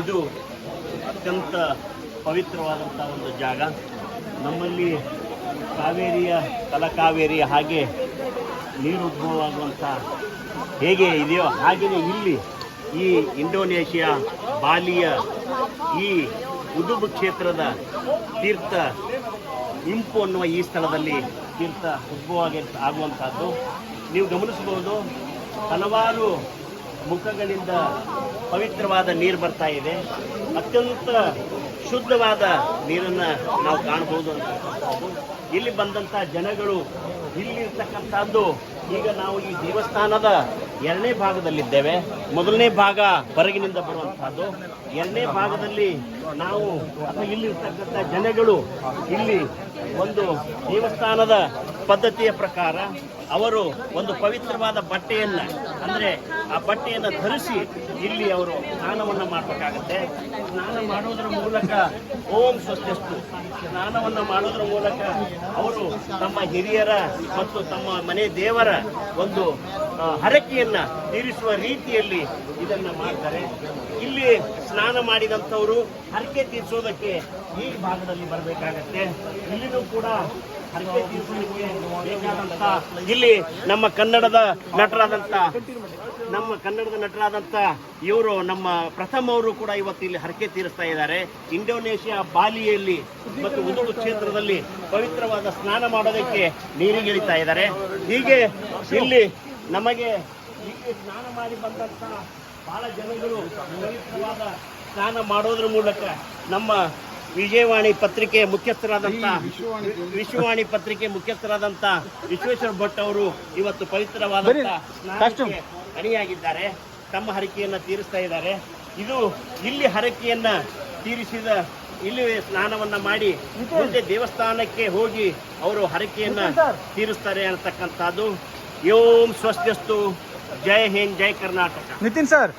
ಇದು ಅತ್ಯಂತ ಪವಿತ್ರವಾದಂಥ ಒಂದು ಜಾಗ. ನಮ್ಮಲ್ಲಿ ಕಾವೇರಿಯ ತಲಕಾವೇರಿ ಹಾಗೆ ನೀರು ಉದ್ಭವವಾಗುವಂಥ ಹೇಗೆ ಇದೆಯೋ ಹಾಗೆಯೇ ಇಲ್ಲಿ ಈ ಇಂಡೋನೇಷಿಯಾ, ಬಾಲಿಯ ಈ ಉದುಬು ಕ್ಷೇತ್ರದ ತೀರ್ಥ ಇಂಪು ಅನ್ನುವ ಈ ಸ್ಥಳದಲ್ಲಿ ತೀರ್ಥ ಉದ್ಭವ ಆಗುವಂಥದ್ದು ನೀವು ಗಮನಿಸಬಹುದು, ಹಲವಾರು ಮುಖಗಳಿಂದ ಪವಿತ್ರವಾದ ನೀರು ಬರ್ತಾ ಇದೆ. ಅತ್ಯಂತ ಶುದ್ಧವಾದ ನೀರನ್ನು ನಾವು ಕಾಣಬಹುದು ಅಂತ ಇಲ್ಲಿ ಬಂದಂಥ ಜನಗಳು ಇಲ್ಲಿರ್ತಕ್ಕಂಥದ್ದು, ಈಗ ನಾವು ಈ ದೇವಸ್ಥಾನದ ಎರಡನೇ ಭಾಗದಲ್ಲಿದ್ದೇವೆ. ಮೊದಲನೇ ಭಾಗ ಹೊರಗಿನಿಂದ ಬರುವಂತಹದ್ದು ಎರಡನೇ ಭಾಗದಲ್ಲಿ ನಾವು ಅಥವಾ ಇಲ್ಲಿರ್ತಕ್ಕಂಥ ಜನಗಳು ಇಲ್ಲಿ ಒಂದು ದೇವಸ್ಥಾನದ ಪದ್ಧತಿಯ ಪ್ರಕಾರ ಅವರು ಒಂದು ಪವಿತ್ರವಾದ ಬಟ್ಟೆಯನ್ನ, ಅಂದ್ರೆ ಆ ಬಟ್ಟೆಯನ್ನು ಧರಿಸಿ ಇಲ್ಲಿ ಅವರು ಸ್ನಾನವನ್ನು ಮಾಡಬೇಕಾಗತ್ತೆ. ಸ್ನಾನ ಮಾಡೋದ್ರ ಮೂಲಕ ಓಂ ಸ್ವಸ್ತಿಸ್ತು. ಸ್ನಾನವನ್ನು ಮಾಡೋದ್ರ ಮೂಲಕ ಅವರು ತಮ್ಮ ಹಿರಿಯರ ಮತ್ತು ತಮ್ಮ ಮನೆ ದೇವರ ಒಂದು ಹರಕೆಯನ್ನು ತೀರಿಸುವ ರೀತಿಯಲ್ಲಿ ಇದನ್ನ ಮಾಡ್ತಾರೆ. ಇಲ್ಲಿ ಸ್ನಾನ ಮಾಡಿದಂಥವರು ಹರಕೆ ತೀರಿಸೋದಕ್ಕೆ ಈ ಭಾಗದಲ್ಲಿ ಬರಬೇಕಾಗತ್ತೆ. ಇಲ್ಲಿನೂ ಕೂಡ ಇಲ್ಲಿ ನಮ್ಮ ಕನ್ನಡದ ನಟರಾದಂತ, ನಮ್ಮ ಕನ್ನಡದ ನಟರಾದಂತ ಇವರು ನಮ್ಮ ಪ್ರಥಮವರು ಕೂಡ ಇವತ್ತು ಇಲ್ಲಿ ಹರಕೆ ತೀರಿಸ್ತಾ ಇದ್ದಾರೆ. ಇಂಡೋನೇಷಿಯಾ ಬಾಲಿಯಲ್ಲಿ ಮತ್ತು ಉದುಳು ಕ್ಷೇತ್ರದಲ್ಲಿ ಪವಿತ್ರವಾದ ಸ್ನಾನ ಮಾಡೋದಕ್ಕೆ ನೀರಿಗಿಳಿತಾ ಇದ್ದಾರೆ. ಹೀಗೆ ಇಲ್ಲಿ ನಮಗೆ ಇಲ್ಲಿ ಸ್ನಾನ ಮಾಡಿ ಬಂದಂತ ಬಹಳ ಜನಗಳು ಪವಿತ್ರವಾದ ಸ್ನಾನ ಮಾಡೋದ್ರ ಮೂಲಕ ನಮ್ಮ ವಿಜಯವಾಣಿ ಪತ್ರಿಕೆ ಮುಖ್ಯಸ್ಥರಾದಂಥ ವಿಶ್ವವಾಣಿ ಪತ್ರಿಕೆ ಮುಖ್ಯಸ್ಥರಾದಂಥ ವಿಶ್ವೇಶ್ವರ ಭಟ್ ಅವರು ಇವತ್ತು ಪವಿತ್ರವಾದಂಥ ಅಣಿಯಾಗಿದ್ದಾರೆ. ತಮ್ಮ ಹರಕೆಯನ್ನ ತೀರಿಸ್ತಾ ಇದ್ದಾರೆ. ಇದು ಇಲ್ಲಿ ಹರಕೆಯನ್ನ ತೀರಿಸಿದ ಇಲ್ಲಿ ಸ್ನಾನವನ್ನ ಮಾಡಿ ಮುಂದೆ ದೇವಸ್ಥಾನಕ್ಕೆ ಹೋಗಿ ಅವರು ಹರಕೆಯನ್ನ ತೀರಿಸ್ತಾರೆ ಅನ್ನತಕ್ಕಂಥದ್ದು. ಓಂ ಸ್ವಸ್ತಿಸ್ತು ಜೈ ಹಿಂದ್ ಜೈ ಕರ್ನಾಟಕ. ನಿತಿನ್ ಸರ್